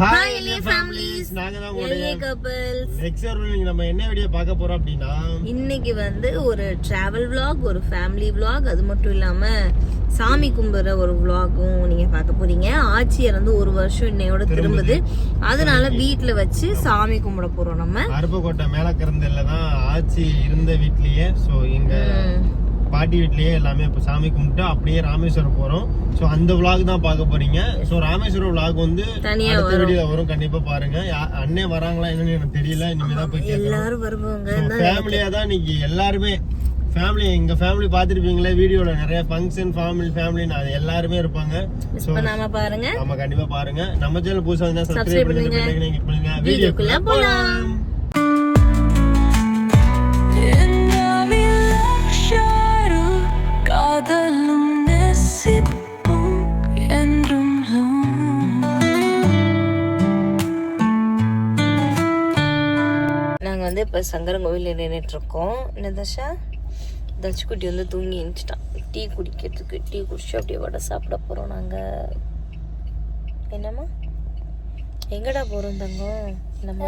Hi எல்ஏ families நாங்க தான் உங்களுடைய கப்பல்ஸ் நெக்ஸ்ட் நம்ம என்ன வீடியோ பார்க்க போறோம் அப்படின்னா? இன்னைக்கு வந்து ஒரு டிராவல் vlog ஒரு ஃபேமிலி vlog. அது மட்டும் இல்லாம சாமி கும்பிடுற ஒரு vlogகும் நீங்க பார்க்க போறீங்க. ஆட்சி இறந்து ஒரு வருஷம் இன்னையோட திரும்புது. அதனால வீட்ல வச்சு சாமி கும்பிட போறோம் நம்ம. அருப்புக்கோட்டை மேலக்கரந்தல்ல தான் ஆச்சி இருந்த வீட்லயே. சோ எங்க பாட்டி வீட்லயே எல்லாமே இப்ப சாமி கும்பிட்டு அப்படியே ராமேஸ்வரம் போறோம். சோ அந்த vlog தான் பார்க்க போறீங்க. சோ ராமேஸ்வரம் vlog வந்து அடுத்த வீடியோல வரும். கண்டிப்பா பாருங்க. அண்ணே வராங்களா என்னன்னு எனக்கு தெரியல. இனிமே தான் போய் கேட்கணும். எல்லாரும் வருவாங்க. ஃபேமிலியா தான் இன்னைக்கு எல்லாருமே. ஃபேமிலி எங்க ஃபேமிலி பாத்துருப்பீங்களே வீடியோல நிறைய ஃபங்க்ஷன் ஃபேமிலி ஃபேமிலி அது எல்லாருமே இருப்பாங்க. மிஸ் பண்ணாம பாருங்க. ஆமா கண்டிப்பா பாருங்க. நம்ம சேனல் புதுசா இருந்தா சப்ஸ்கிரைப் பண்ணுங்க பண்ணுங்க. வீடியோக்குள்ள போலாம். இப்ப சங்கரங்கோவில்ல நின்றுட்டு இருக்கோம் என்ன தஷா தச்சுக்குட்டி வந்து தூங்கி எழுந்துட்டான் டீ குடிக்கிறதுக்கு டீ குடிச்சு அப்படியே வடை சாப்பிட போறோம் நாங்க. என்னம்மா? எங்கடா போறோம் தங்கம்? நம்ம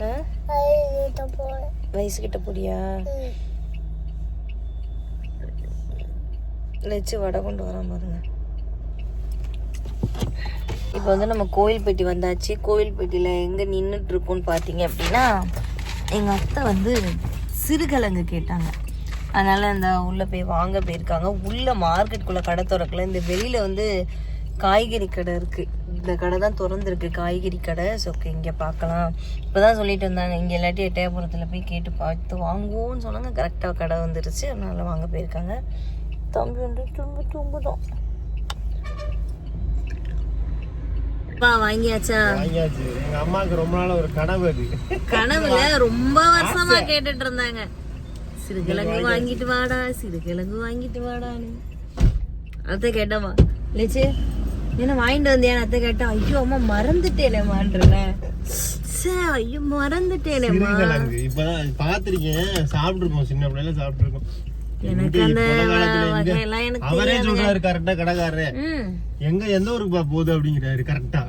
ஆ? வயசுகிட்ட போறியா? லட்சு வடை கொண்டு வரான் பாருங்க இப்போ வந்து நம்ம கோயில்பட்டி வந்தாச்சு. கோயில்பட்டியில் எங்கே நின்றுட்டுருக்கோன்னு பார்த்தீங்க அப்படின்னா எங்கள் அத்தை வந்து சிறுகிழங்கு கேட்டாங்க. அதனால் அந்த உள்ளே போய் வாங்க போயிருக்காங்க. உள்ளே மார்க்கெட்டுக்குள்ளே கடை திறக்கல. இந்த வெளியில் வந்து காய்கறி கடை இருக்குது இந்த கடை தான் திறந்துருக்கு காய்கறி கடை. ஸோ இங்கே பார்க்கலாம் இப்போ தான் சொல்லிட்டு இருந்தாங்க. இங்கே இல்லாட்டி எட்டயபுரத்தில் போய் கேட்டு பார்த்து வாங்குவோம்னு சொன்னாங்க. கரெக்டாக கடை வந்துடுச்சு அதனால் வாங்க போயிருக்காங்க. தம்பி வந்து திரும்ப தூங்குதோம் பா வாங்கியாச்சா? வாங்கியாச்சு. எங்க அம்மாவுக்கு ரொம்ப நாள் ஒரு கனவு அது. கனவுல ரொம்ப வருஷமா கேட்டுட்டு இருந்தாங்க சிறுகிழங்கு வாங்கிட்டு வாடா சிறுகிழங்கு வாங்கிட்டு வாடான்னு. அத்தை கேட்டமா லேச்சு என்ன வாங்கிட்டு வந்தியா அத்தை கேட்டா ஐயோ அம்மா மறந்துட்டேனேமான்றேன் ஐயோ மறந்துட்டேனேம்மா. சிறுகிழங்கு. இப்பதான் பாத்திருக்கேன். சாப்பிட்டுருக்கோம். சின்ன பிள்ளைல சாப்பிட்டுருக்கோம். எனக்கு அந்த வகையெல்லாம் எனக்கு அவரே சொல்றாரு கரெக்டா கடைக்காரரே. எங்க எந்த ஊருக்கு பா போகுது அப்படிங்கிறாரு கரெக்டா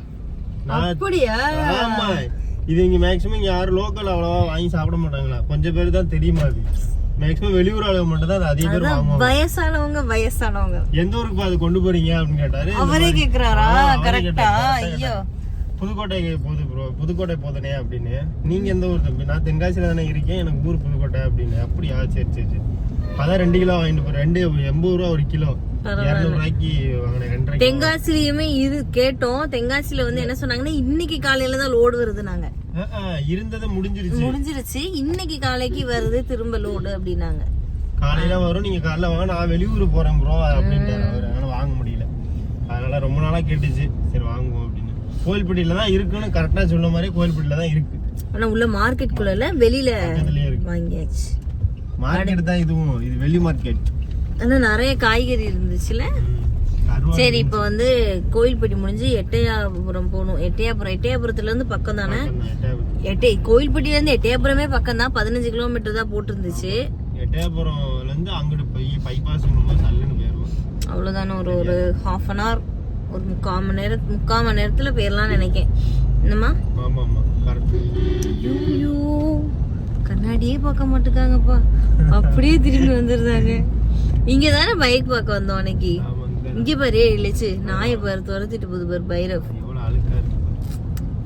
அப்படியா? ஆமா. இது இங்க மேக்ஸிமம் இங்க யாரும் லோக்கல் அவ்வளவா வாங்கி சாப்பிட மாட்டாங்களா? கொஞ்சம் பேர் தான் தெரியுமா அது? மேக்ஸிமம் வெளியூர் ஆளுங்க மட்டும் தான் அது அதிக பேர் வாங்குவாங்க. வயசானவங்க வயசானவங்க. எந்த ஊருக்கு அது கொண்டு போறீங்க அப்படின்னு கேட்டாரு. அவரே கேக்குறாரா? கரெக்டா ஐயோ. புதுக்கோட்டை போகுது ப்ரோ புதுக்கோட்டை போதனே அப்படின்னு. நீங்க எந்த ஊர் தம்பி? நான் தென்காசியில தானே இருக்கேன். எனக்கு ஊர் புதுக்கோட்டை அப்படின்னு. அப்படியா? சரி சரி சரி. அதான் ரெண்டு கிலோ வாங்கிட்டு ரெண்டு எண்பது ரூபா ஒரு கிலோ. தென்காசிலயுமே இது கேட்டோம். தென்காசில வந்து என்ன சொன்னாங்கன்னா இன்னைக்கு காலையில தான் லோடு வருது நாங்க. இருந்தது முடிஞ்சிருச்சு. முடிஞ்சிருச்சு. இன்னைக்கு காலைக்கு வருது திரும்ப லோடு அப்படின்னாங்க. காலையில வரும் நீங்க காலைல வாங்க. நான் வெளியூர் போறேன் ப்ரோ அப்படின்ட்டாரு அவரு. அதனால வாங்க முடியல. அதனால ரொம்ப நாளா கேட்டுச்சு. சரி வாங்குவோம் அப்படின்னு. கோயில்பட்டியில தான் இருக்குன்னு கரெக்டா சொன்ன மாதிரி கோயில்பட்டியில தான் இருக்கு. ஆனா உள்ள மார்க்கெட் குள்ள வெளியில வாங்கியாச்சு. மார்க்கெட் தான் இதுவும் இது வெளி மார்க்கெட் ஆனா நிறைய காய்கறி இருந்துச்சுல? சரி இப்போ வந்து கோயில்பட்டி முடிஞ்சு எட்டயாபுரம் போகணும். எட்டயாபுரம் எட்டயாபுரத்துல இருந்து பக்கம் தானே? எட்டே கோயில்பட்டியில இருந்து எட்டயாபுரமே பக்கம் தான். பதினஞ்சு கிலோமீட்டர் தான் போட்டிருந்துச்சு. எட்டயபுரம்ல இருந்து அங்கிட்டு போய் பைபாஸ் சல்லுன்னு அவ்வளவுதானே ஒரு ஒரு ஹாஃப் அன் ஹவர் ஒரு முக்கால் மணி நேரம் முக்கால் மணி நேரத்துல போயிடலாம்னு நினைக்கேன். என்னம்மா? ஆமா ஆமா கரெக்ட் ஐயோ கண்ணாடியே பார்க்க மாட்டுக்காங்கப்பா. அப்படியே திரும்பி வந்துருந்தாங்க இங்க தானே பைக் பார்க்க வந்தோம் அன்னைக்கு. இங்க பாரு இல்லச்சு நாயை பாரு துரத்திட்டு போகுது பாரு பைரவ்.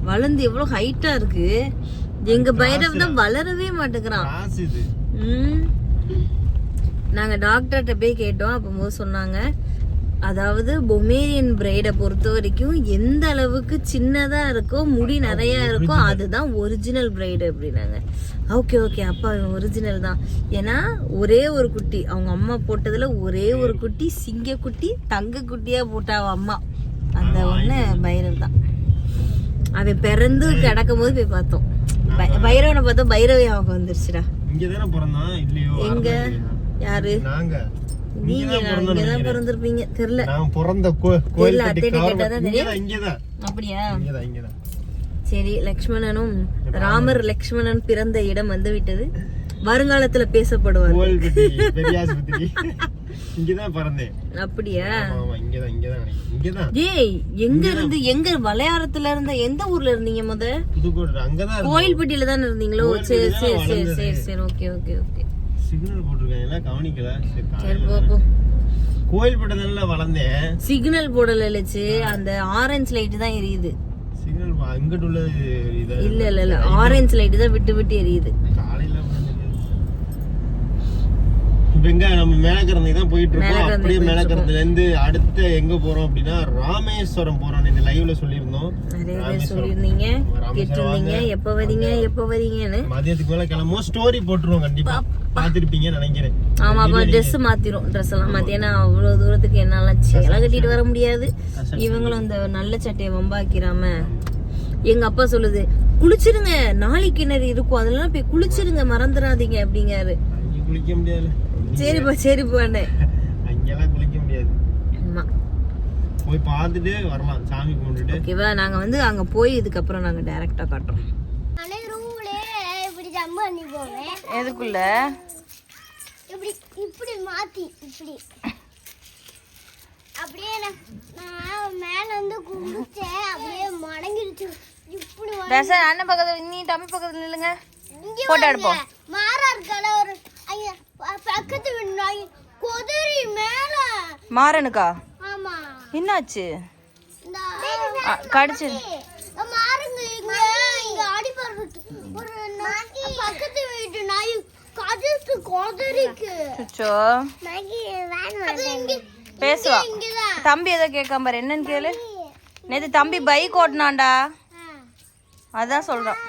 வளர்ந்து எவ்வளவு ஹைட்டா இருக்கு. எங்க பைரவ் தான் வளரவே மாட்டேங்கிறான். காசு இது. ம். நாங்க டாக்டர்கிட்ட போய் கேட்டோம். அப்போது சொன்னாங்க. அதாவது பொமேரியன் பிரைடை பொறுத்த வரைக்கும் எந்த அளவுக்கு சின்னதா இருக்கோ முடி நிறைய இருக்கோ அதுதான் ஒரிஜினல் பிரைடு அப்படின்னாங்க. ஓகே ஓகே அப்பா ஒரிஜினல் தான். ஏன்னா ஒரே ஒரு குட்டி அவங்க அம்மா போட்டதுல ஒரே ஒரு குட்டி சிங்க குட்டி தங்க குட்டியா போட்டா அம்மா. அந்த ஒண்ணு பைரவ் தான். அவன் பிறந்து கிடக்கும் போது போய் பார்த்தோம். பைரவனை பார்த்தோம் பைரவி அவங்க வந்துருச்சுடா. இங்க எங்க? யாரு? நாங்க இங்கதான் நினைக்கிறேன். பிறந்திருப்பீங்க. தெரியல. நான் பிறந்த கோ- தெரியல, கோயில்பட்டி அத்தைகிட்ட கவர்மெண்ட் கேட்டாதான் இங்கதான் அப்படியா? இங்கதான் இங்கதான். சரி லக்ஷ்மணனும் ராமர் லக்ஷ்மணன் பிறந்த இடம் வந்து விட்டது. வருங்காலத்துல பேசப்படுவார். இங்கதான் பிறந்தேன். அப்படியா? ஏய் எங்க இருந்து எங்க வளையாரத்துல இருந்த எந்த ஊர்ல இருந்தீங்க முத. கோயில்பட்டியில தானே இருந்தீங்களோ? சரி சரி தான் சரி. சரி சரி ஓகே ஓகே ஓகே. சிக்னல் போட்டிருக்காங்க. கவனிக்கல. சரி, சரி காலையில போ போ. கோயில்பட்டை தானே வளர்ந்தேன். சிக்னல் போடல லட்சு அந்த ஆரஞ்சு லைட் தான் எரியுது. சிக்னல் இங்கிட்டு உள்ள இல்ல இல்ல இல்ல. ஆரஞ்சு லைட் தான் விட்டு விட்டு எரியுது. காலையில எங்க நம்ம மேலக்கரந்தை தான் போயிட்டு இருக்கோம். அப்படியே போயிட்டு மேலக்கரந்தைல இருந்து அடுத்து எங்க போறோம் அப்படின்னா ராமேஸ்வரம் போறோம் லைவ்ல சொல்லியிருந்தோம். நிறைய பேர் ராமேஸ்வரம். சொல்லியிருந்தீங்க. கேட்டிருந்தீங்க. எப்ப வரீங்க? எப்ப வரீங்கன்னு. மதியத்துக்கு மேல கிளம்புவோம். ஸ்டோரி போட்டுருவோம் கண்டிப்பா. பாத்திருப்பீங்கன்னு நினைக்கிறேன். ஆமா அப்ப ட்ரெஸ் மாத்திரும். ட்ரெஸ் எல்லாம் மாத்தி. ஏன்னா அவ்வளவு தூரத்துக்கு என்னால சேலை கட்டிட்டு வர முடியாது. இவங்களும் அந்த நல்ல சட்டையை வம்பாக்கிறாம எங்க அப்பா சொல்லுது குளிச்சிருங்க. நாளைக்கு கிணறு இருக்கும். அதெல்லாம் போய் குளிச்சிருங்க. மறந்துடாதீங்க அப்படிங்காரு. முடியாது. சரிப்பா சரிப்பாண்ணே அங்கெல்லாம் குளிக்க முடியாது ஆமா போய் பார்த்துட்டு வரலாம் சாமி கும்பிட்டுட்டு. ஓகேவா நாங்க வந்து அங்க போய் இதுக்கப்புறம் நாங்க டைரக்டா காட்டுறோம். நானே ரூம்லே இப்படி ஜம்ப் பண்ணி போவேன். எதுக்குள்ள? இப்படி இப்படி மாத்தி இப்படி. அப்படியே நான் நான் மேல வந்து கும்பிச்சேன் அப்படியே மடங்கிருச்சு இப்படி வ- தசன் அண்ணன் பக்கத்துல நீ தம்பி பக்கத்துல நில்லுங்க. இங்க போட்டோ. எடுப்போம். மாறா இருக்கால ஒரு பக்கத்து குதிரி மேல. மாறனுக்கா? என்னாச்சு? கடிச்சு. பேசுவா. தம்பி ஏதோ கேட்காம பாரு. என்னன்னு கேளு. நேத்து தம்பி பைக் ஓட்டினான்டா. அதான் சொல்றான்.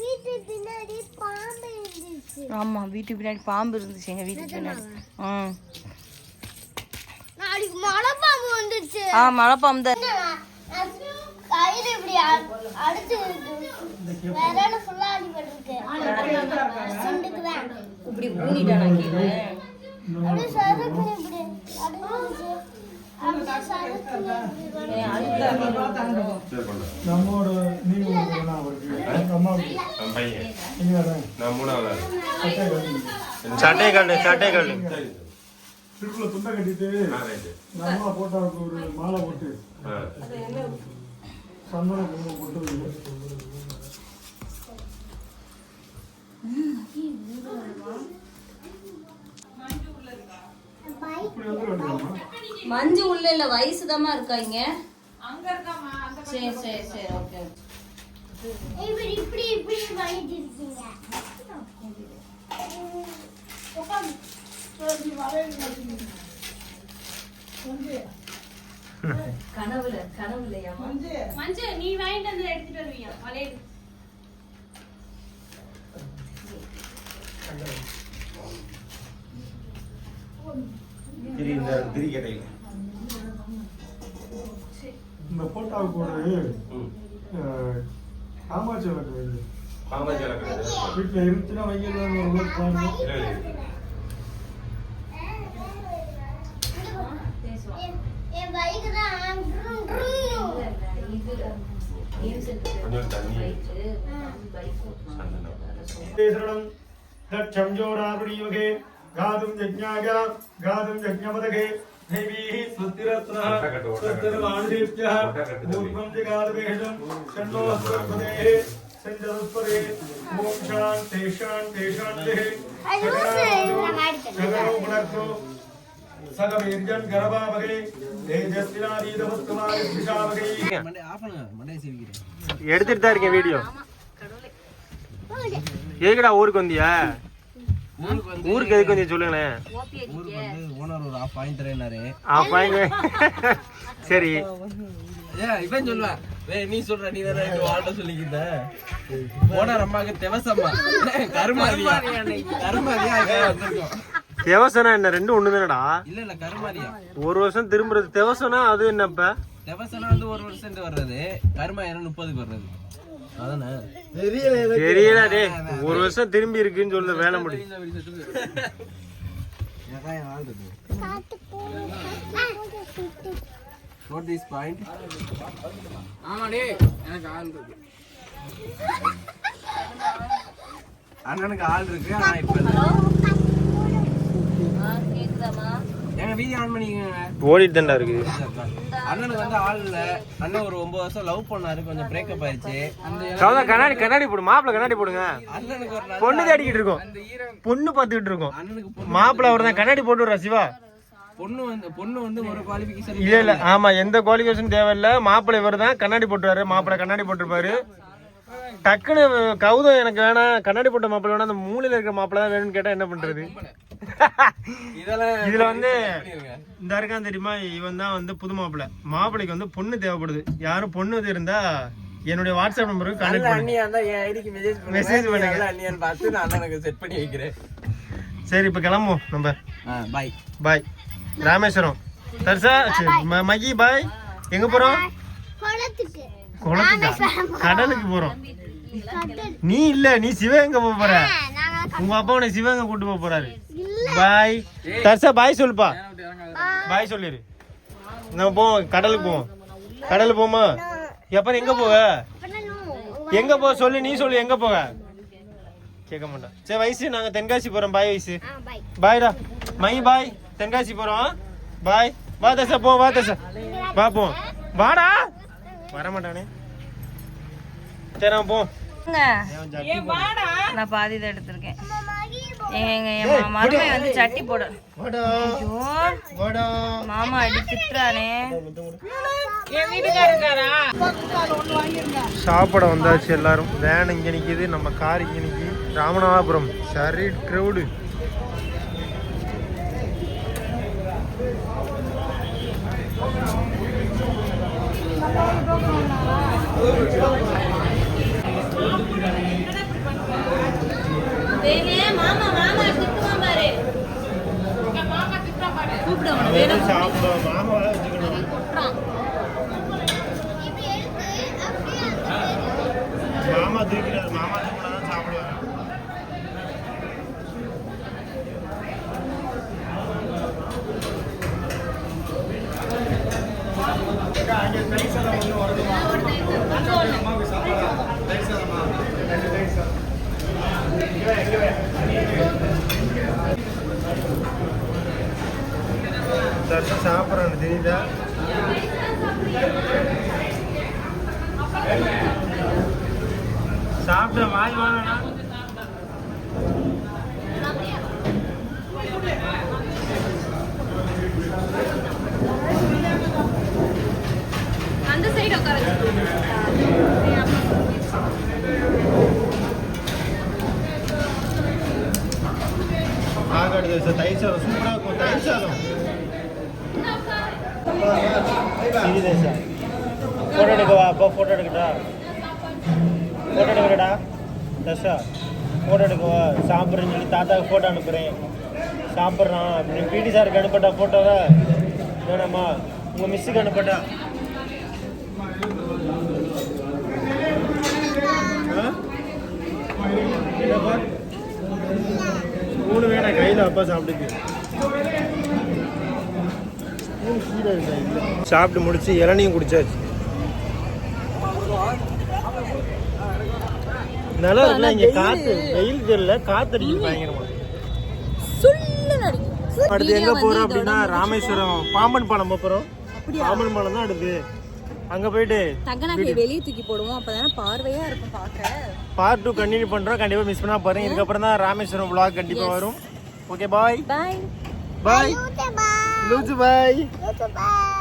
வீட்டு பின்னாடி பாம்பு இருந்துச்சு. ஆமா வீட்டு பின்னாடி பாம்பு இருந்துச்சு எங்க வீட்டு பின்னாடி. ம். நாளைக்கு மழை பாம்பு வந்துச்சு ஆ மழை பாம்பு தான் கயிறு இப்படி அடிச்சு விரல ஃபுல்லா இப்படி ஊனிட்டானா கீழே அப்படியே இப்படி. நம்மோட நீங்க நீங்க தான் சட்டை கழட்டு. சட்டை கழட்டு. திருக்குள்ள துண்டை கட்டிட்டு அம்மா போட்டாவுக்கு ஒரு மாலை போட்டு சந்தன குங்குமம் போட்டு? மஞ்சு உள்ள இல்ல வயசு தாமா இருக்காங்க சரி சரி சரி ஓகே இப்படி இப்படி இப்படி பண்ணிட்டு இருக்கீங்க கனவுல கனவுலையாமா இந்த போட்டாவுக்கு ஒரு அஹ், காமாட்சி விளக்கு வைங்க வீட்டுல இருந்துச்சுன்னா வைக்கலாம் ஒரு விளக்கு வாங்க என்- दक्षम्जोरावणीयुगे गातुं यज्ञाय गातुं यज्ञपदगे देवीः स्वस्तिरत्नः स्वस्तिर्वाणुदेभ्यः पूर्वं च कालवेषं षण्णोस्वपदेः सञ्चरुस्पदे ॐ शान्तेषान्तेषान्तेः जगरो गुणक्रो சகவீர்யம் கரபாவகை எடுத்துட்டு தான் இருக்கேன் வீடியோ எதுக்குடா ஊருக்கு வந்தியா? ஊருக்கு எதுக்கு வந்து சொல்லுங்களேன். ஊருக்கு வந்து சரி. ஏ இவன் சொல்லுவேன் நீ சொல்ற நீ தான இது ஆல்ட சொல்லிக்கிட்ட ஓனர் அம்மாக்கு தெவசம்மா. கருமாதியா. கருமாதியா தேவசனா என்ன ரெண்டும் ஒண்ணு தானடா இல்ல இல்ல கருமாதியா ஒரு வருஷம் திரும்புறது. தேவசனா அது என்னப்ப தெவசனா வந்து ஒரு வருஷம் வர்றது. கருமாயிரம் முப்பதுக்கு வர்றது. அதானே? தெரியல டே ஒரு வருஷம் திரும்பி இருக்குன்னு சொல்ல வேலை முடியும் நோட் திஸ் பாயிண்ட் அண்ணனுக்கு ஆள் இருக்கு ஆனா இப்ப ஆன் ஓடிட்டு தான்டா இருக்கு அண்ணனுக்கு வந்து ஆள் இல்ல. அண்ணன் ஒரு ஒன்பது வருஷம் லவ் பண்ணாரு. கொஞ்சம் பிரேக்கப் ஆயிடுச்சு. சௌதா கண்ணாடி கண்ணாடி போடு. மாப்பிள்ள கண்ணாடி போடுங்க. பொண்ணு தேடிக்கிட்டு இருக்கோம். பொண்ணு பார்த்துக்கிட்டு இருக்கோம். மாப்பிள்ள அவர் தான் கண்ணாடி போட்டு விடுறா சிவா. பொண்ணு வந்து பொண்ணு வந்து ஒரு குவாலிஃபிகேஷன் இல்ல இல்ல. ஆமா எந்த குவாலிஃபிகேஷன் தேவையில்ல. மாப்பிள்ளை இவர் தான் கண்ணாடி போட்டுருவாரு. மாப்பிள்ளை கண்ணாடி போட்டிருப்பாரு. டக்குன்னு கௌதம் எனக்கு வேணாம். கண்ணாடி போட்ட மாப்பிள்ளை வேணாம். அந்த மூலையில இருக்கிற மாப்பிள்ளை தான் வேணும்னு கேட்டா என்ன பண்றது? இதெல்லாம் இதுல வந்து. இந்த இருக்கான் தெரியுமா? இவன் தான் வந்து புது மாப்பிள்ளை. மாப்பிள்ளைக்கு வந்து பொண்ணு தேவைப்படுது. யாரும் பொண்ணு இது இருந்தா என்னுடைய வாட்ஸ்அப் நம்பருக்கு கனெக்ட் பண்ணுங்க. மெசேஜ் பண்ணுங்க. அண்ணியான்னு பார்த்து நான் அண்ணனுக்கு செட் பண்ணி வைக்கிறேன். சரி இப்ப கிளம்புவோம் நம்ம. பாய் பாய் ராமேஸ்வரம். தர்சா சரி, ம- மகி பாய் எங்க போறோம்? குளத்துக்கு. குளத்துக்கா? கடலுக்கு போறோம். நீ இல்ல நீ சிவகங்கை போக போற? உங்க அப்பா உன்னை சிவகங்கை கூட்டு போக போறாரு. பாய். தர்சா பாய் சொல்லுப்பா. பாய் சொல்லிரு. நம்ம போவோம் கடலுக்கு போவோம் கடலுக்கு போமா? எப்ப எங்க போக எங்க போக சொல்லு நீ சொல்லு எங்க போக கேட்க மாட்டோம் சரி வயசு நாங்க தென்காசி போறோம். பாய் வயசு. பாய்டா. My boy. தென்காசி போறோம். பாய். வா தசா போ வா தசா வா போ. வாடா. வர மாட்டானே சரி போ. நான் பாதி தான் எடுத்திருக்கேன். எங்க என் மருமை வந்து சட்டி போட வாடா. ஐயோ. வாடா. மாமா அடி திட்டுறானே. சாப்பிட வந்தாச்சு எல்லாரும். வேன் இங்க நிக்குது நம்ம கார் இங்க நிக்குது. ராமநாதபுரம். சரி க்ரௌடு மாமா மாமா திட்டுவான் பாரு. கூப்பிடுவான் சாப்பிட மாமா வச்சுக்கணும். மாமா தூக்கிறார் மாமா தூக்கினா தான் சாப்பிடுவாங்க தர்ஷன் சாப்பிட்றான்னு தெரியுதா? சாப்பிட்ட வாய் வாங்கண்ணா அந்த சைடு உட்கார ஆகாடு தோசை தயிர் சாதம் சூப்பராக இருக்கும் தயிர் சாதம் சிரி தோசை ஃபோட்டோ எடுக்கவா அப்பா ஃபோட்டோ எடுக்கட்டா ஃபோட்டோ எடுக்கடா தசா ஃபோட்டோ எடுக்கவா அப்படின்னு சொல்லி தாத்தாவுக்கு ஃபோட்டோ அனுப்புகிறேன் சாப்பிட்றான். அப்படின்னு பிடி சாருக்கு அனுப்பட்டா ஃபோட்டோவை வேணாமா? உங்கள் மிஸ்ஸுக்கு அனுப்பட்டா ஆ? மூணு வேணாம். கையில் அப்பா சாப்பிட்டுக்கு சாப்பிட்டு முடிச்சு இளநியும் குடிச்சாச்சு. நல்லா இருக்குல்ல இங்க காத்து வெயில் தெரியல காத்து அடிக்குது பயங்கரமா. அடுத்து எங்க போறோம் அப்படின்னா ராமேஸ்வரம் பாம்பன் பாலம் போறோம். பாம்பன் பாலம் தான் அடுத்து. அங்க போயிட்டு தங்கநாட்டியை வெளியே தூக்கி போடுவோம். அப்பதானே பார்வையா இருக்கும் பார்க்க. பார்ட் டூ கண்டினியூ பண்றோம். கண்டிப்பா மிஸ் பண்ணா பாருங்க. தான் ராமேஸ்வரம் vlog கண்டிப்பா வரும். ஓகே பாய் பாய் பாய் பாய் லூச்சு பாய் பாய்